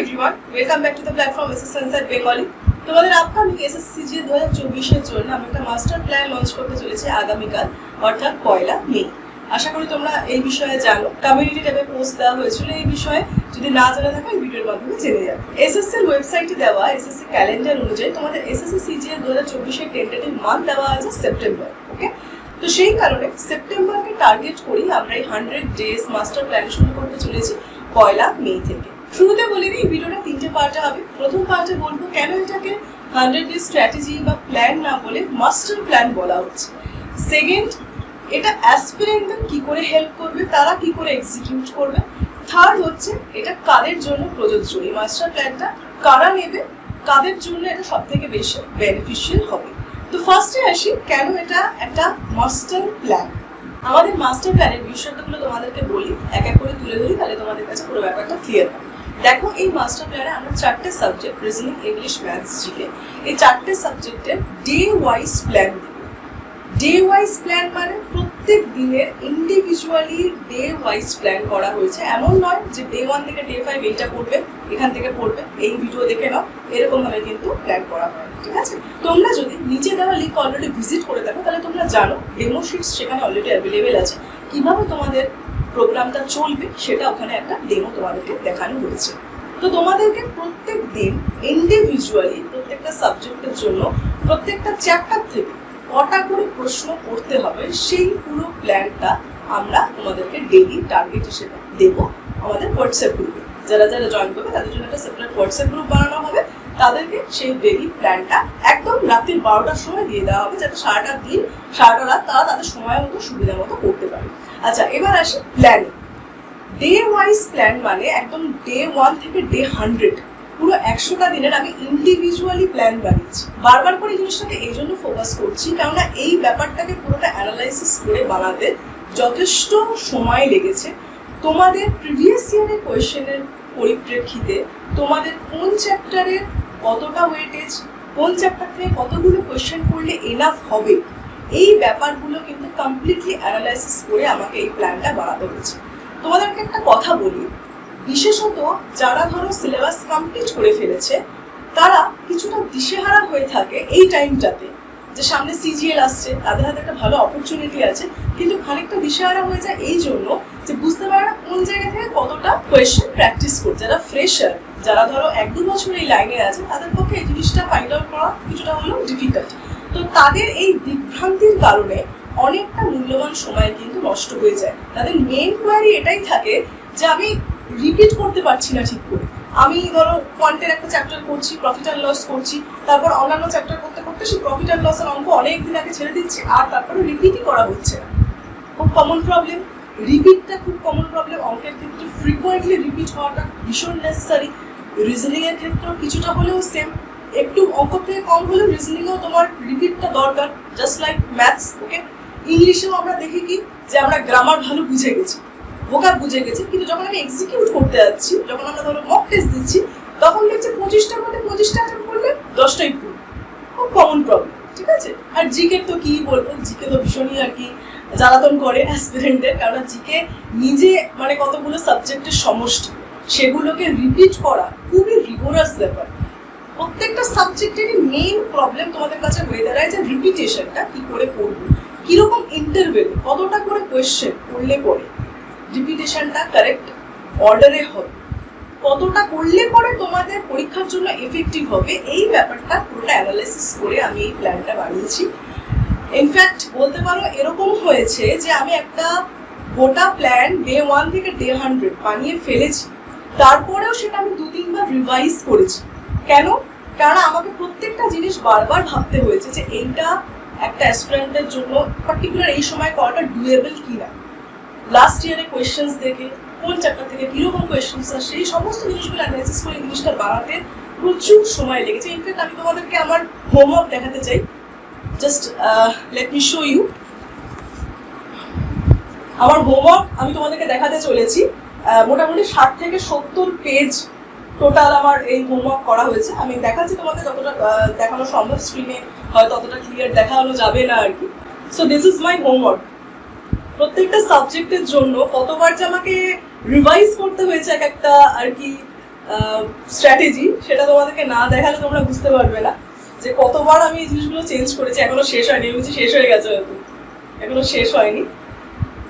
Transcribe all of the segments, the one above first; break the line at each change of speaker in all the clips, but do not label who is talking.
Everyone welcome back to the platform S S sensor Bengali তোমাদের upcoming SSC জি দু হাজার চব্বিশের জন্য আমি একটা মাস্টার প্ল্যান লঞ্চ করতে চলেছি আগামীকাল, অর্থাৎ পয়লা মে। আশা করি তোমরা এই বিষয়ে জানো। কমিউনিটি ট্যাবে পোস্ট দেওয়া হয়েছিল এই বিষয়ে। যদি না জানা থাকো, এই ভিডিওর মাধ্যমে জেনে যাবে। এসএসসির ওয়েবসাইটে দেওয়া এসএসসি ক্যালেন্ডার অনুযায়ী তোমাদের এসএসসি সিজিএল দু হাজার চব্বিশের টেন্টেটিভ মান্থ দেওয়া আছে সেপ্টেম্বর ওকে তো সেই কারণে সেপ্টেম্বরকে টার্গেট করি আমরা এই হান্ড্রেড ডেজ মাস্টার প্ল্যান শুরু করতে চলেছি পয়লা মে থেকে। শুরুতে বলে দিই ভিডিওটা তিনটে পার্টে হবে। প্রথম পার্টে বলব কেন এটাকে হান্ড্রেড ডেজ স্ট্র্যাটেজি বা প্ল্যান না বলে মাস্টার প্ল্যান বলা হচ্ছে। সেকেন্ড এটা অ্যাসপিরেন্টদের কি করে হেল্প করবে, তারা কি করে এক্সিকিউট করবে? থার্ড হচ্ছে, এটা কাদের জন্য প্রযোজ্য? এই মাস্টার প্ল্যানটা কারা নেবে? কাদের জন্য এটা সব থেকে বেশি বেনিফিশিয়াল হবে? তো ফার্স্টে আসি, কেন এটা একটা মাস্টার প্ল্যান আমাদের মাস্টার প্ল্যানের বিষয়গুলো তোমাদেরকে বলি, এক এক করে তুলে ধরি, তাহলে তোমাদের কাছে পুরো ব্যাপারটা ক্লিয়ার হবে। দেখো, এই মাস্টার প্ল্যানে আমরা চারটে subject reasoning English maths GK এই চারটে সাবজেক্টের day wise plan day wise plan মানে প্রত্যেক দিনের ইন্ডিভিজুয়ালি ডে ওয়াইজ প্ল্যান করা হয়েছে। এমন নয় যে ডে ওয়ান থেকে ডে ফাইভ এইটা পড়বে এখান থেকে পড়বে, এই ভিডিও দেখে নাও, এরকম ভাবে কিন্তু প্ল্যান করা হয়, ঠিক আছে? তোমরা যদি নিচে দেওয়া লিঙ্ক অলরেডি ভিজিট করে থাকো তাহলে তোমরা জানো ডেমো শিটস সেখানে অলরেডি অ্যাভেলেবেল আছে। কীভাবে তোমাদের প্রোগ্রামটা চলবে, সেটা ওখানে একটা ডেমো তোমাদেরকে দেখানো হয়েছে। তো তোমাদেরকে প্রত্যেক দিন ইন্ডিভিজুয়ালি প্রত্যেকটা সাবজেক্টের জন্য প্রত্যেকটা চ্যাপ্টার থেকে কটা করে প্রশ্ন করতে হবে, সেই পুরো প্ল্যানটা আমরা তোমাদেরকে ডেইলি টার্গেট হিসেবে দেবো আমাদের হোয়াটসঅ্যাপ গ্রুপে যারা যারা জয়েন করবে, তাদের জন্য একটা সেপারেট হোয়াটসঅ্যাপ গ্রুপ বানানো হবে। তাদেরকে সেই ডেইলি প্ল্যানটা একদম রাত্রির বারোটার সময় দিয়ে দেওয়া হবে, যাতে সারাটা দিন, সারাটা রাত তারা তাদের সময় মতো, সুবিধা মতো করতে পারে। আচ্ছা এবার আসি প্ল্যানিং ডে ওয়াইজ প্ল্যান মানে একদম ডে ওয়ান থেকে ডে হান্ড্রেড পুরো একশোটা দিনের আমি ইন্ডিভিজুয়ালি প্ল্যান বানিয়েছি। বারবার করে জিনিসটাকে এই জন্য ফোকাস করছি, কেননা এই ব্যাপারটাকে পুরোটা অ্যানালাইসিস করে বানাতে যথেষ্ট সময় লেগেছে। তোমাদের প্রিভিয়াস ইয়ারের কোয়েশ্চেনের পরিপ্রেক্ষিতে তোমাদের কোন চ্যাপ্টারের কতটা ওয়েটেজ কোন চ্যাপ্টার থেকে কতগুলো কোয়েশ্চেন করলে এনাফ হবে এই ব্যাপারগুলো কিন্তু কমপ্লিটলি অ্যানালাইসিস করে আমাকে এই প্ল্যানটা বানাতে হয়েছে। তোমাদেরকে একটা কথা বলি, বিশেষত যারা ধরো সিলেবাস কমপ্লিট করে ফেলেছে, তারা কিছুটা দিশেহারা হয়ে থাকে এই টাইমটাতে যে সামনে সিজিএল আসছে, তাদের হাতে একটা ভালো অপরচুনিটি আছে, কিন্তু খানিকটা দিশেহারা হয়ে যায় এই জন্য যে বুঝতে পারে না কোন জায়গা থেকে কতটা কোয়েশ্চেন প্র্যাকটিস করছে। যারা ফ্রেশার যারা ধরো এক দু বছর এই লাইনে আছে, তাদের পক্ষে এই জিনিসটা ফাইন্ড আউট করা কিছুটা হলেও ডিফিকাল্ট তো তাদের এই দিগ্ভ্রান্তির কারণে অনেকটা মূল্যবান সময় কিন্তু নষ্ট হয়ে যায়। তাদের মেন কোয়ারি এটাই থাকে যে আমি রিপিট করতে পারছি না ঠিক করে। আমি ধরো কোয়ান্টের একটা চ্যাপ্টার করছি প্রফিট অ্যান্ড লস করছি, তারপর অন্যান্য চ্যাপ্টার করতে করতে সেই প্রফিট অ্যান্ড লসের অঙ্ক অনেক দিন আগে ছেড়ে দিচ্ছি আর তারপরে রিপিটই করা হচ্ছে না। খুব কমন প্রবলেম রিপিটটা খুব কমন প্রবলেম অঙ্কের ক্ষেত্রে ফ্রিকোয়েন্টলি রিপিট হওয়াটা ভীষণ নেসেসারি রিজনিং এর ক্ষেত্রেও কিছুটা হলেও সেম একটু অঙ্ক থেকে কম হলেও রিজনিংও তোমার রিপিটটা দরকার জাস্ট লাইক ম্যাথস ওকে ইংলিশেও আমরা দেখি কি, যে আমরা গ্রামার ভালো বুঝে গেছি ভোকাব বুঝে গেছি, কিন্তু যখন আমি এক্সিকিউট করতে যাচ্ছি, যখন আমরা ধরো মক টেস্ট দিচ্ছি, তখন দেখছি পঁচিশটার মধ্যে পঁচিশটা অ্যাটেম্প করলে দশটাই ভুল, খুব কমন প্রবলেম ঠিক আছে? আর জিকে তো কি বলব জিকে তো ভীষণই আর কি জ্বালাতন করে অ্যাসপিরেন্টের কারণ জিকে নিজে মানে কতগুলো সাবজেক্টের সমষ্টি, সেগুলোকে রিপিট করা খুবই রিগোরাস ব্যাপার। প্রত্যেকটা সাবজেক্টেরই মেইন প্রবলেম তোমাদের কাছে হয়ে দাঁড়ায় যে রিপিটেশনটা কি করে করব? কীরকম ইন্টারভেল কতটা করে কোয়েশ্চেন করলে পরে রিপিটেশনটা কারেক্ট অর্ডারে হবে? কতটা করলে পরে তোমাদের পরীক্ষার জন্য এফেক্টিভ হবে? এই ব্যাপারটা পুরোটা অ্যানালাইসিস করে আমি এই প্ল্যানটা বানিয়েছি। ইনফ্যাক্ট বলতে পারো এরকম হয়েছে যে আমি একটা গোটা প্ল্যান ডে ওয়ান থেকে ডে হান্ড্রেড বানিয়ে ফেলেছি। তারপরেও সেটা আমি দু তিনবার রিভাইজ করেছি। কেন? কারণ আমাকে প্রত্যেকটা জিনিস বারবার ভাবতে হয়েছে যে এইটা একটা অ্যাসপিরেন্টের জন্য পার্টিকুলার এই সময় করাটা ডুয়েবল কি না লাস্ট ইয়ারে কোয়েশ্চেন্স দেখে, কোন চ্যাপ্টার থেকে কীরকম কোয়েশ্চেন্স আসে, এই সমস্ত জিনিসগুলো অ্যানালাইসিস করে জিনিসটা বানাতে প্রচুর সময় লেগেছে। ইনফ্যাক্ট আমি তোমাদেরকে আমার হোমওয়ার্ক দেখাতে চাই। Just let me show you আমার হোমওয়ার্ক আমি তোমাদেরকে দেখাতে চলেছি। মোটামুটি ষাট থেকে সত্তর পেজ টোটাল আমার এই হোমওয়ার্ক করা হয়েছে। আমি দেখাচ্ছি তোমাদের যতটা দেখানো সম্ভব স্ক্রিনে হয়তো অতটা ক্লিয়ার দেখানো যাবে না আর কি। So this is my homework প্রত্যেকটা সাবজেক্টের জন্য কতবার যে আমাকে রিভাইজ করতে হয়েছে এক একটা আর কি স্ট্র্যাটেজি সেটা তোমাদেরকে না দেখালে তোমরা বুঝতে পারবে না। যে কতবার আমি এই জিনিসগুলো চেঞ্জ করেছি, এখনও শেষ হয়নি। বলছি শেষ হয়ে গেছে হয়তো। এখনও শেষ হয়নি।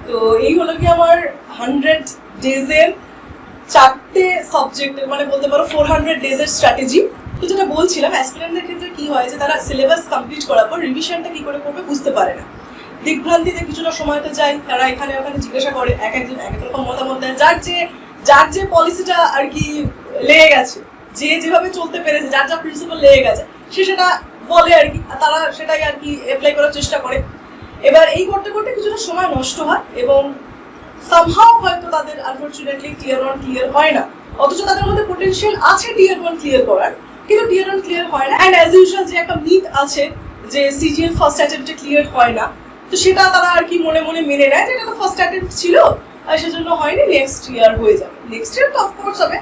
তো এই হলো কি আমার হান্ড্রেড ডেজের চারটে সাবজেক্টের মানে বলতে পারো ফোর হান্ড্রেড ডেজের স্ট্র্যাটেজি তো যেটা বলছিলাম অ্যাসপিরেন্টদের ক্ষেত্রে কি হয় যে, তারা সিলেবাস কমপ্লিট করার পর রিভিশনটা কি করে করবে বুঝতে পারে না। দিগ্ভ্রান্তিতে কিছুটা সময় তো যায়, তারা এখানে ওখানে জিজ্ঞাসা করে, এক একজন, এক এক রকম মতামত দেয়। যার যে যার যে পলিসিটা আর কি লেগে গেছে, যে যেভাবে চলতে পেরেছে, যার যা প্রিন্সিপাল লেগে গেছে, সে সেটা বলে আর কি তারা সেটাই আর কি অ্যাপ্লাই করার চেষ্টা করে। এবার এই করতে করতে কিছুটা সময় নষ্ট হয় এবং সামহাও হয়তো তাদের টিয়ার ওয়ান ক্লিয়ার হয় না। অথচ তাদের মধ্যে পোটেনশিয়াল আছে টিয়ার ওয়ান ক্লিয়ার করার। কিন্তু টিয়ার ওয়ান ক্লিয়ার হয় না। অ্যান্ড অ্যাজ ইউজুয়াল যে একটা মিথ আছে যে সিজিএল ফার্স্ট অ্যাটেম্পটে ক্লিয়ার হয় না, তো সেটা তারা আর কি মনে মনে মেনে নেয় যে এটা তো ফার্স্ট অ্যাটেম্পট ছিল, আর সেজন্য হয়নি নেক্সট ইয়ার হয়ে যাবে। নেক্সট ইয়ার তো অফকোর্স হবে।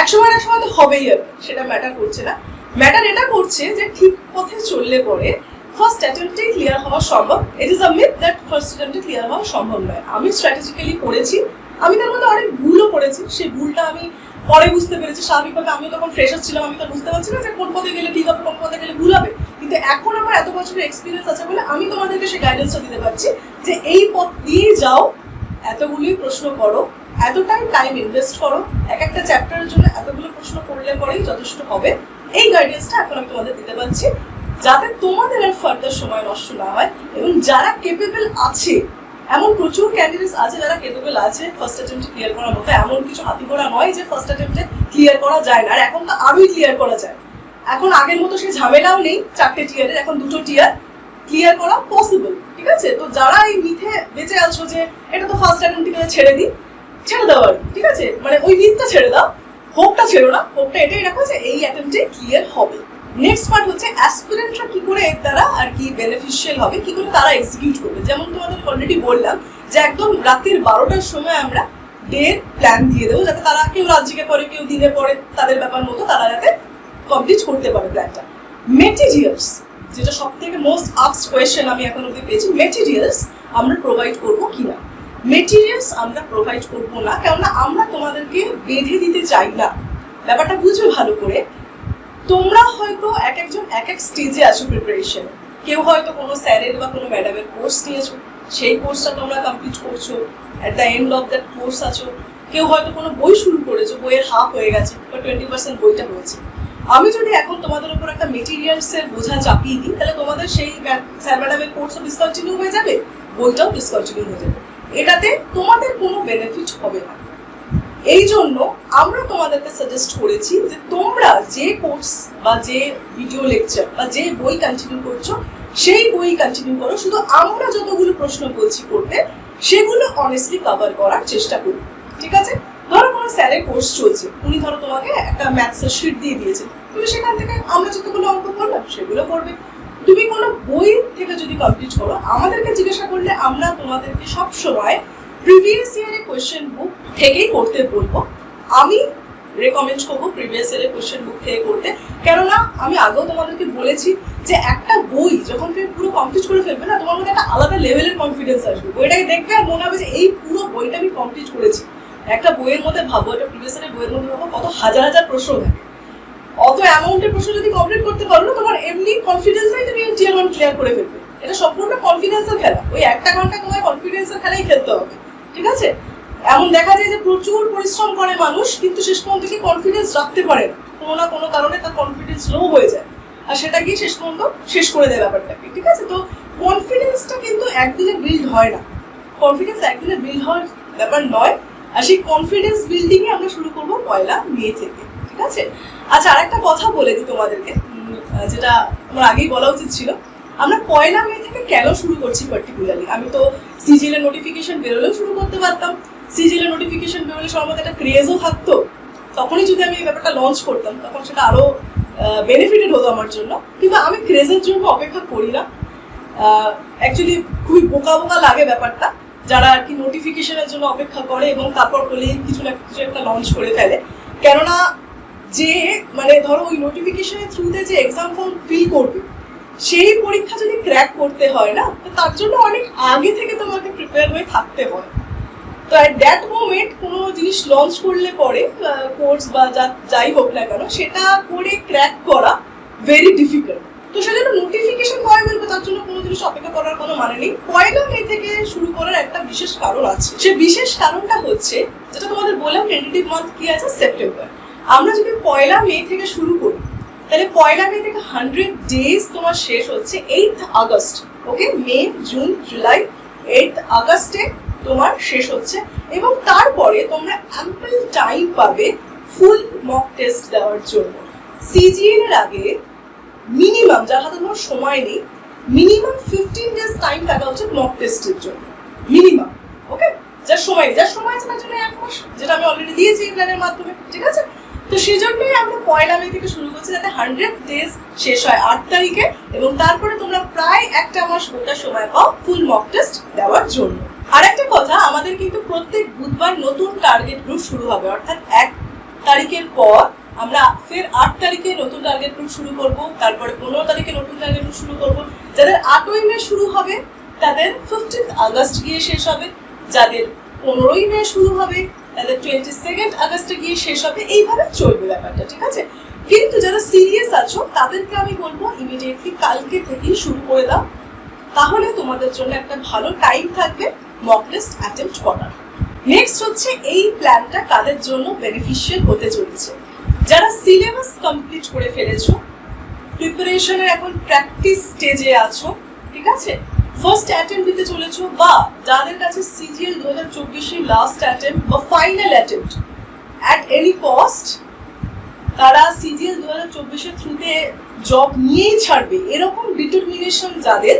এক সময় না এক সময় তো হবেই আর সেটা ম্যাটার করছে না। ম্যাটার এটা করছে যে ঠিক পথে চললে পরে ফার্স্ট অ্যাটেম্পটেই ক্লিয়ার হওয়া সম্ভব। It is a myth that first অ্যাটেম্পটে clear হওয়া সম্ভব নয়। আমি স্ট্র্যাটেজিক্যালি করেছি। আমি তার মধ্যে অনেক ভুলও করেছি। সেই ভুলটা আমি পরে বুঝতে পেরেছি। স্বাভাবিকভাবে আমি তখন ফ্রেশার ছিলাম। আমি তো বুঝতে পারছি না যে কোন পথে গেলে ঠিক হবে, কোন পথে গেলে ভুল হবে। কিন্তু এখন আমার এত বছরের এক্সপিরিয়েন্স আছে বলে আমি তোমাদেরকে সেই গাইডেন্সটা দিতে পারছি যে এই পথ দিয়ে যাও, এতগুলি প্রশ্ন করো, এতটাই টাইম ইনভেস্ট করো। এক একটা চ্যাপ্টারের জন্য এতগুলো প্রশ্ন করলে পরেই যথেষ্ট হবে। এই গাইডেন্সটা এখন আমি তোমাদের দিতে পারছি। যাতে তোমাদের আর ফার্দার সময় নষ্ট না হয় এবং যারা কেপেবল আছে, এমন প্রচুর ক্যান্ডিডেটস আছে যারা কেপেবল আছে ফার্স্ট অ্যাটেম্পটে ক্লিয়ার করার মতো। এমন কিছু হাতি ঘোড়া নয় যে ফার্স্ট অ্যাটেম্পটে ক্লিয়ার করা যায় না। আর এখন তো আরোই ক্লিয়ার করা যায়। এখন আগের মতো সেই ঝামেলাও নেই চারটে টিয়ারের এখন দুটো টিয়ার ক্লিয়ার করা পসিবল ঠিক আছে? তো যারা এই মিথে বেঁচে আছো যে এটা তো ফার্স্ট অ্যাটেম্পটে ছেড়ে দিই, ছেড়ে দাও আর ঠিক আছে? মানে ওই মিথটা ছেড়ে দাও হোপটা ছেড়ো না। হোপটা এটাই রাখো যে এই অ্যাটেম্পটে ক্লিয়ার হবে। নেক্সট পার্ট হচ্ছে অ্যাসপিরেন্টরা কি করে দ্বারা আর কি বেনিফিশিয়াল হবে, কি করে তারা এক্সিকিউট করবে? যেমন তোমাদের অলরেডি বললাম যে একদম রাতের বারোটার সময় আমরা ডে প্ল্যান দিয়ে দেবো যাতে তারা কেউ রাজ্যকে পরে কেউ দিনে পরে তাদের ব্যাপার মতো তারা যাতে কমপ্লিট করতে পারে প্ল্যানটা মেটেরিয়ালস যেটা সব থেকে মোস্ট আক্স কোয়েশ্চেন আমি এখন অব্দি পেয়েছি মেটেরিয়ালস আমরা প্রোভাইড করব কিনা? মেটেরিয়ালস আমরা প্রোভাইড করব না, কেননা আমরা তোমাদেরকে বেঁধে দিতে চাই না। ব্যাপারটা বুঝবে ভালো করে। তোমরা হয়তো এক একজন এক এক স্টেজে আছো প্রিপারেশন কেউ হয়তো কোনো স্যারের বা কোনো ম্যাডামের কোর্স নিয়েছো, সেই কোর্সটা তোমরা কমপ্লিট করছ at the end of that course আছো। কেউ হয়তো কোনো বই শুরু করেছ, বইয়ের হাফ হয়ে গেছে বা টোয়েন্টি পার্সেন্ট বইটা হয়েছে আমি যদি এখন তোমাদের উপর একটা মেটেরিয়ালস এর বোঝা চাপিয়ে দিই, তাহলে তোমাদের সেই স্যার ম্যাডামের কোর্সও ডিসকন্টিনিউ হয়ে যাবে, বইটাও ডিসকন্টিনিউ হয়ে যাবে। এটাতে তোমাদের কোনো বেনিফিট হবে না। এই জন্য আমরা তোমাদেরকে সাজেস্ট করেছি যে তোমরা যে কোর্স বা যে ভিডিও লেকচার বা যে বই কন্টিনিউ করছ, সেই বই কন্টিনিউ করো। শুধু আমরা যতগুলো প্রশ্ন বলছি করতে সেগুলো অনেস্টলি কভার করার চেষ্টা করি। ঠিক আছে? ধরো কোনো স্যারের কোর্স চলছে। উনি ধরো তোমাকে একটা ম্যাথসের শিট দিয়ে দিয়েছেন তুমি সেখান থেকে আমরা যতগুলো অঙ্ক করলাম, সেগুলো করবে। তুমি কোনো বই থেকে যদি কমপ্লিট করো, আমাদেরকে জিজ্ঞাসা করলে আমরা তোমাদেরকে সব সময় প্রিভিয়াস ইয়ারের কোয়েশ্চেন বুক থেকেই করতে বলব। আমি রেকমেন্ড করব প্রিভিয়াস ইয়ারের কোয়েশ্চেন বুক থেকে করতে। কেননা, আমি আগেও তোমাদেরকে বলেছি যে একটা বই যখন তুমি পুরো কমপ্লিট করে ফেলবে না, তোমার মধ্যে একটা আলাদা লেভেলের কনফিডেন্স আসবে। বইটাকে দেখবে আর মনে হবে যে এই পুরো বইটা আমি কমপ্লিট করেছি। একটা বইয়ের মধ্যে ভাবো, একটা প্রিভিয়াস ইয়ারের বইয়ের মধ্যে ভাবো, কত হাজার হাজার প্রশ্ন থাকে। অত অ্যামাউন্টের প্রশ্ন যদি কমপ্লিট করতে পারো না, তোমার এমনি কনফিডেন্সই তুমি টিয়ার ওয়ান ক্লিয়ার করে ফেলবে। এটা সম্পূর্ণ কনফিডেন্সের খেলা। ওই একটা ঘণ্টা তোমায় কনফিডেন্সের খেলাই খেলতে হবে। ঠিক আছে? এমন দেখা যায় যে প্রচুর পরিশ্রম করে মানুষ, কিন্তু শেষ পর্যন্ত কি কনফিডেন্স রাখতে পারে? কোনো না কোনো কারণে তার কনফিডেন্স লো হয়ে যায়। আর সেটা গিয়ে শেষ পর্যন্ত শেষ করে দেয় ব্যাপারটাকে ঠিক আছে? তো কনফিডেন্সটা কিন্তু একদিনে বিল্ড হয় না। কনফিডেন্স একদিনে বিল্ড হওয়ার ব্যাপার নয়। আর সেই কনফিডেন্স বিল্ডিংয়ে আমরা শুরু করব পয়লা মে থেকে, ঠিক আছে? আচ্ছা আর একটা কথা বলে দিই তোমাদেরকে যেটা আমার আগেই বলা উচিত ছিল। আমরা পয়লা মে থেকে কেন শুরু করছি পার্টিকুলারলি আমি তো সিজিএল এর নোটিফিকেশন বেরোলেও শুরু করতে পারতাম। সিজিএল এর নোটিফিকেশন বেরোলে মধ্যে একটা ক্রেজও থাকতো। তখনই যদি আমি এই ব্যাপারটা লঞ্চ করতাম, তখন সেটা আরও বেনিফিটেড হতো আমার জন্য। কিন্তু আমি ক্রেজের জন্য অপেক্ষা করি না। অ্যাকচুয়ালি খুবই বোকা বোকা লাগে ব্যাপারটা। যারা আর কি নোটিফিকেশনের জন্য অপেক্ষা করে এবং তারপর বলে কিছু না কিছু একটা লঞ্চ করে ফেলে। কেননা যে মানে ধরো ওই নোটিফিকেশনের থ্রুতে যে এক্সাম ফর্ম ফিল করবে সেই পরীক্ষা যদি ক্র্যাক করতে হয় না তার জন্য অনেক আগে থেকে তোমাকে প্রিপেয়ার হয়ে থাকতে হয়। তো অ্যাট দ্যাট মোমেন্ট কোনো জিনিস লঞ্চ করলে পরে কোর্স বা যা, যাই হোক না কেন, সেটা করে ক্র্যাক করা ভেরি ডিফিকাল্ট তো সেজন্য নোটিফিকেশন কবে বলব, তার জন্য কোনো জিনিস অপেক্ষা করার কোনো মানে নেই। পয়লা মে থেকে শুরু করার একটা বিশেষ কারণ আছে। সে বিশেষ কারণটা হচ্ছে, যেটা তোমাদের বললাম টেন্টেটিভ মান্থ কি আছে? সেপ্টেম্বর আমরা যদি পয়লা মে থেকে শুরু করি তাহলে পয়লা মে থেকে হান্ড্রেড ডেজ তোমার শেষ হচ্ছে eighth August okay May, June, July eighth আগস্টে তোমার শেষ হচ্ছে এবং তারপরে তোমরা অ্যাম্পল টাইম পাবে ফুল মক টেস্ট দেওয়ার জন্য। সিজিএল এর আগে মিনিমাম যার হাতে তোমার সময় নেই মিনিমাম ফিফটিন ডেজ টাইম থাকা উচিত মক টেস্টের জন্য। মিনিমাম ওকে যার সময় যার সময় আছে তার জন্য এক মাস, যেটা আমি অলরেডি দিয়েছি প্ল্যানের মাধ্যমে, ঠিক আছে? তো সেই জন্যই আমরা পয়লা মে থেকে শুরু করছি, যাতে হান্ড্রেড ডেজ শেষ হয় আট তারিখে, এবং তারপরে তোমরা প্রায় একটা মাস গোটা সময় পাও ফুল মক টেস্ট দেওয়ার জন্য। আর একটা কথা, আমাদের কিন্তু প্রত্যেক বুধবার নতুন টার্গেট গ্রুপ শুরু হবে, অর্থাৎ এক তারিখের পর আমরা ফের আট তারিখে নতুন টার্গেট গ্রুপ শুরু করব, তারপরে পনেরো তারিখে নতুন টার্গেট গ্রুপ শুরু করব। যাদের আটই মে শুরু হবে, তাদের ফিফটিন্থ আগস্ট গিয়ে শেষ হবে, যাদের পনেরোই মে শুরু হবে তাদের টোয়েন্টি সেকেন্ড আগস্টে গিয়ে শেষ হবে। এইভাবে চলবে ব্যাপারটা, ঠিক আছে? কিন্তু যারা সিরিয়াস আছো, তাদেরকে আমি বলব ইমিডিয়েটলি কালকে থেকেই শুরু করে দাও। তাহলে তোমাদের জন্য একটা ভালো টাইম থাকবে মক টেস্ট অ্যাটেম্প্ট করার। নেক্সট হচ্ছে এই প্ল্যানটা কাদের জন্য বেনিফিশিয়াল হতে চলেছে। যারা সিলেবাস কমপ্লিট করে ফেলেছো প্রিপারেশনের এখন প্র্যাকটিস স্টেজে আছো, ঠিক আছে? ফার্স্ট অ্যাটেম্প দিতে চলেছো বা যাদের কাছে সিজিএল দু হাজার চব্বিশের লাস্ট অ্যাটেম্প বা final attempt at any cost তারা সিজিএল দু হাজার চব্বিশের থ্রুতে জব নিয়েই ছাড়বে। এরকম ডিটারমিনেশন যাদের,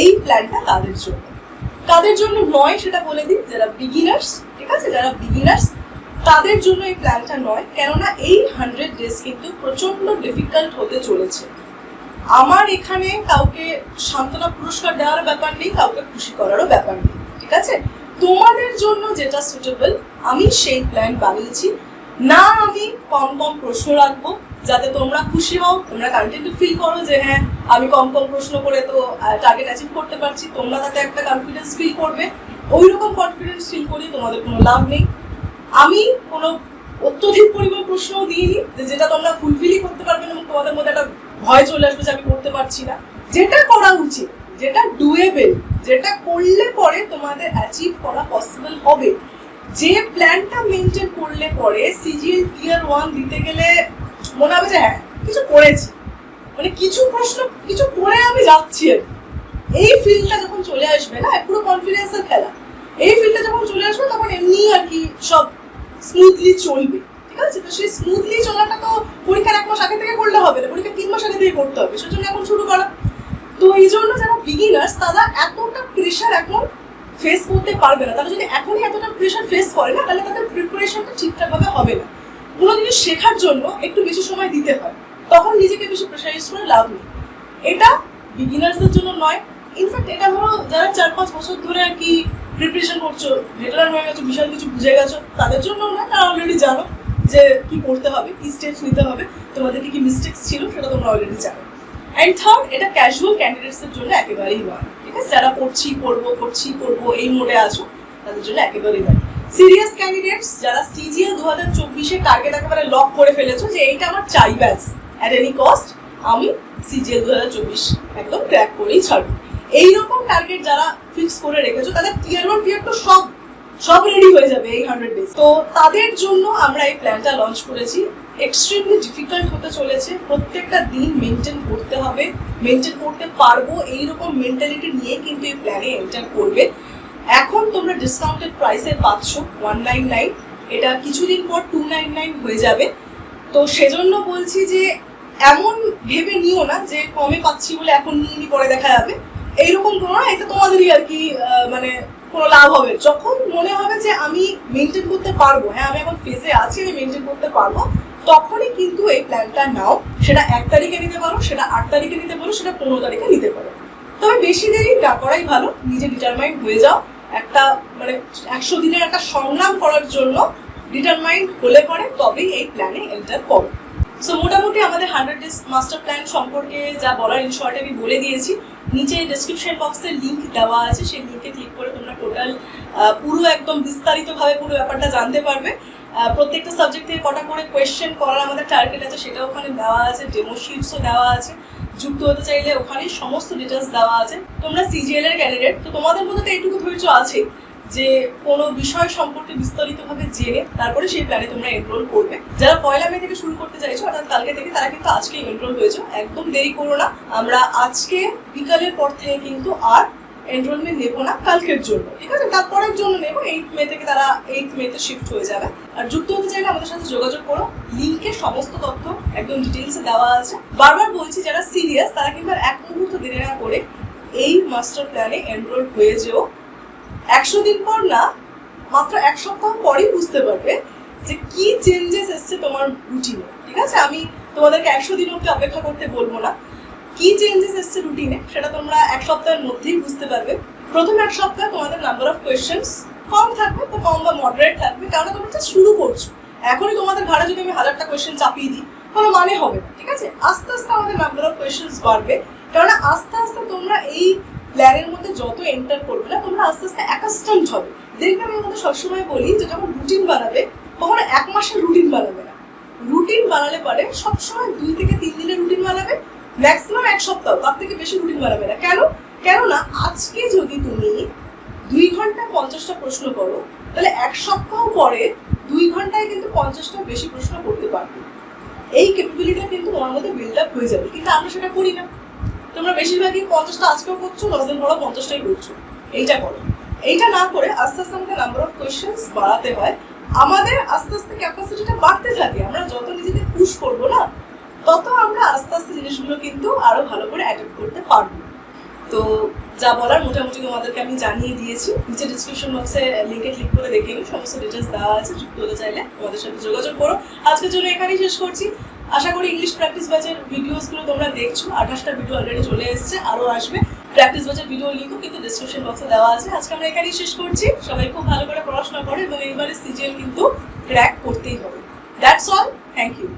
এই প্ল্যানটা তাদের জন্য। কাদের জন্য নয়, সেটা বলে দিই, যারা বিগিনার্স ঠিক আছে? যারা বিগিনার্স তাদের জন্য এই প্ল্যানটা নয়। কেননা এই হান্ড্রেড ডেজ কিন্তু প্রচণ্ড ডিফিকাল্ট হতে চলেছে। আমার এখানে কাউকে সান্ত্বনা পুরস্কার দেওয়ার ব্যাপার নেই, কাউকে খুশি করারও ব্যাপার নেই, ঠিক আছে? তোমাদের জন্য যেটা সুটেবল আমি সেই প্ল্যান বানিয়েছি। না আমি কম কম প্রশ্ন রাখব, যাতে তোমরা খুশি হও, তোমরা কন্টেন্ট ফিল করো যে হ্যাঁ আমি কম কম প্রশ্ন করে তো টার্গেট অ্যাচিভ করতে পারছি, তোমরা তাতে একটা কনফিডেন্স ফিল করবে। ওই রকম কনফিডেন্স ফিল করি তোমাদের কোনো লাভ নেই। আমি কোনো অত্যধিক পরিমাণ প্রশ্নও দিইনি যেটা তোমরা ফুলফিলই করতে পারবে না, এবং তোমাদের মধ্যে একটা ভয় চলে আসবে যে আমি করতে পারছি না। যেটা করা উচিত, যেটা ডুয়েবেল যেটা করলে পরে তোমাদের অ্যাচিভ করা পসিবল হবে। যে প্ল্যানটা মেনটেন করলে পরে সিজিএল টিয়ার ওয়ান দিতে গেলে মনে হবে যে হ্যাঁ কিছু করেছি। মানে কিছু প্রশ্ন, কিছু করে আমি যাচ্ছি আর এই ফিল্ডটা যখন চলে আসবে না, পুরো কনফিডেন্সের খেলা, এই ফিল্ডটা যখন চলে আসবে তখন এমনি আর কি সব স্মুথলি চলবে। আছে তো সেই স্মুথলি চলাটা তো পরীক্ষার এক মাস আগে থেকে করলে হবে না, পরীক্ষা তিন মাস আগে থেকে করতে হবে। সেজন্য এখন শুরু করা। তো এই জন্য যারা বিগিনার্স তারা এতটা প্রেশার এখন ফেস করতে পারবে না। তারা যদি এখনই এতটা প্রেশার ফেস করে না, তাহলে তাদের প্রিপারেশনটা ঠিকঠাকভাবে হবে না। কোনো জিনিস শেখার জন্য একটু বেশি সময় দিতে হয়। তখন নিজেকে বেশি প্রেশারাইজ করে লাভ নেই। এটা বিগিনার্সদের জন্য নয়। ইনফ্যাক্ট এটা ধরো যারা চার পাঁচ বছর ধরে আর কি প্রিপারেশন করছ ভেটারান হয়ে গেছো, বিশাল কিছু বুঝে গেছো, তাদের জন্য না তারা অলরেডি জানো। যে কি করতে হবে, কি স্টেপস নিতে হবে তোমাদের কি কি মিস্টেক্স ছিল সেটা তোমরা অলরেডি জানো। অ্যান্ড থার্ড এটা ক্যাজুয়াল ক্যান্ডিডেটসের জন্য একেবারেই নয় ঠিক আছে? যারা পড়ছি পড়ব করছি, করব, এই মোডে আছো, তাদের জন্য একেবারেই নয় সিরিয়াস ক্যান্ডিডেটস যারা সিজিএল দু হাজার চব্বিশে টার্গেট একেবারে লক করে ফেলেছো যে এইটা আমার চাই ব্যাস। অ্যাট এনি কস্ট আমি সিজিএল দু হাজার চব্বিশ একদম ক্র্যাক করেই ছাড়বো। এইরকম টার্গেট যারা ফিক্স করে রেখেছো, তাদের টিয়ার ওয়ান টিয়ার টু সব সব রেডি হয়ে যাবে এই হান্ড্রেড ডেজ তো তাদের জন্য আমরা এই প্ল্যানটা লঞ্চ করেছি। এক্সট্রিমলি ডিফিকাল্ট হতে চলেছে। প্রত্যেকটা দিন মেনটেন করতে হবে। মেনটেন করতে পারব, এইরকম মেন্টালিটি নিয়ে কিন্তু এই প্ল্যানে এন্টার করবে। এখন তোমরা ডিসকাউন্টেড প্রাইসে পাচ্ছ ওয়ান নাইন নাইন এটা কিছুদিন পর টু নাইন নাইন হয়ে যাবে। তো সেজন্য বলছি যে, এমন ভেবে নিও না যে, কমে পাচ্ছি বলে এখন নিয়ে নি পরে দেখা যাবে। এইরকম করো না এটা তোমাদেরই আর কি মানে কোনো লাভ হবে। যখন মনে হবে যে আমি মেনটেন করতে পারব হ্যাঁ আমি এখন ফেজে আছি, আমি মেনটেন করতে পারব, তখনই কিন্তু এই প্ল্যানটা নাও। সেটা এক তারিখে নিতে পারো, সেটা আট তারিখে নিতে পারো, সেটা পনেরো তারিখে নিতে পারো। তবে বেশি দেরি না করাই ভালো, নিজে ডিটারমাইন্ড হয়ে যাও। একটা মানে একশো দিনের একটা সংগ্রাম করার জন্য ডিটারমাইন্ড হলে পরে তবেই এই প্ল্যানে এন্টার করো। সো মোটামুটি আমাদের হান্ড্রেড ডেজ মাস্টার প্ল্যান সম্পর্কে যা বলার ইন শর্টে আমি বলে দিয়েছি। নিচে ডেসক্রিপশন বক্সে লিঙ্ক দেওয়া আছে, সেই লিঙ্কে ক্লিক করে তোমরা টোটাল পুরো একদম বিস্তারিতভাবে পুরো ব্যাপারটা জানতে পারবে। প্রত্যেকটা সাবজেক্ট থেকে কটা করে কোয়েশ্চেন করার আমাদের টার্গেট আছে সেটা ওখানে দেওয়া আছে ডেমো শিটসও দেওয়া আছে। যুক্ত হতে চাইলে ওখানে সমস্ত ডিটেলস দেওয়া আছে। তোমরা সিজিএল এর ক্যান্ডিডেট তো তোমাদের মধ্যে তো এইটুকু ধৈর্য আছে যে কোনো বিষয় সম্পর্কে বিস্তারিতভাবে জেনে তারপরে সেই প্ল্যানে তোমরা এনরোল করবে। যারা পয়লা মে থেকে শুরু করতে চাইছো, অর্থাৎ কালকে থেকে তারা কিন্তু আজকেই এনরোল হয়েছো। একদম দেরি করো না। আমরা আজকে বিকালের পর থেকে কিন্তু আর এনরোলমেন্ট নেব না কালকের জন্য, ঠিক আছে? তারপরের জন্য নেব। এইট মে থেকে তারা এইট মেতে শিফট হয়ে যাবে। আর যুক্ত হতে চাইলে আমাদের সাথে যোগাযোগ করো। লিঙ্কে সমস্ত তথ্য একদম ডিটেলসে দেওয়া আছে। বারবার বলছি, যারা সিরিয়াস তারা কিন্তু এক মুহূর্ত দেরি না করে এই মাস্টার প্ল্যানে এনরোল হয়ে যেও। একশো দিন পর না, মাত্র এক সপ্তাহ পরেই বুঝতে পারবে যে কি চেঞ্জেস এসছে তোমার রুটিনে ঠিক আছে? আমি তোমাদেরকে একশো দিন অব্দি অপেক্ষা করতে বলব না। কি চেঞ্জেস এসছে রুটিনে সেটা তোমরা এক সপ্তাহের মধ্যেই বুঝতে পারবে। প্রথম এক সপ্তাহে তোমাদের নাম্বার অফ কোয়েশ্চেন্স কম থাকবে তো কম বা মডারেট থাকবে কারণ তোমরা just শুরু করছ। এখনই তোমাদের ঘাড়ে যদি আমি হাজারটা কোয়েশ্চেন চাপিয়ে দিই, কোনো মানে হবে ঠিক আছে? আস্তে আস্তে আমাদের নাম্বার অফ কোয়েশ্চেন্স বাড়বে কারণ আস্তে আস্তে তোমরা এই প্ল্যানের মধ্যে যত এন্টার করবে না, তোমরা আস্তে আস্তে অ্যাকাস্ট্যান্ড হবে। দেখবে আমি আমাদের সবসময় বলি যে যখন রুটিন বানাবে, কখনো এক মাসের রুটিন বানাবে না। রুটিন বানালে পরে সবসময় দুই থেকে তিন দিনের রুটিন বানাবে ম্যাক্সিমাম এক সপ্তাহ, তার থেকে বেশি রুটিন বানাবে না। কেন? কেননা আজকে যদি তুমি দুই ঘণ্টা পঞ্চাশটা প্রশ্ন করো, তাহলে এক সপ্তাহ পরে দুই ঘন্টায় কিন্তু পঞ্চাশটা বেশি প্রশ্ন করতে পারবে। এই ক্যাপাবিলিটিটা কিন্তু তোমার মধ্যে বিল্ড আপ হয়ে যাবে, কিন্তু আমরা সেটা করি না। তোমরা বেশিরভাগই পঞ্চাশটা আজকেও করছ দশ দিন পরও পঞ্চাশটাই করছ। এইটা করো। এইটা না করে আস্তে আস্তে আমাদের নাম্বার অফ কোয়েশ্চেন্স বাড়াতে হয়। আমাদের আস্তে আস্তে ক্যাপাসিটিটা বাড়তে থাকে। আমরা যত নিজেদের পুশ করব না, তত আমরা আস্তে আস্তে জিনিসগুলো কিন্তু আরও ভালো করে অ্যাটেন্ড করতে পারব। তো যা বলার মোটামুটি তোমাদেরকে আমি জানিয়ে দিয়েছি। নিচে ডিসক্রিপশন বক্সে লিঙ্কে ক্লিক করে দেখে সমস্ত ডিটেলস দেওয়া আছে, যুক্ত হতে চাইলে তোমাদের সাথে যোগাযোগ করো। আজকের জন্য এখানেই শেষ করছি। আশা করি ইংলিশ প্র্যাকটিস ব্যাচের ভিডিওসগুলো তোমরা দেখছ। আঠাশটা ভিডিও অলরেডি চলে এসছে আরও আসবে। প্র্যাকটিস ব্যাচের ভিডিও লিঙ্কও কিন্তু ডিসক্রিপশন বক্সে দেওয়া আছে। আজকে আমরা এখানেই শেষ করছি। সবাই খুব ভালো করে পড়াশোনা করে এবং এইবারে সিজিএল কিন্তু ক্র্যাক করতেই হবে। That's all thank you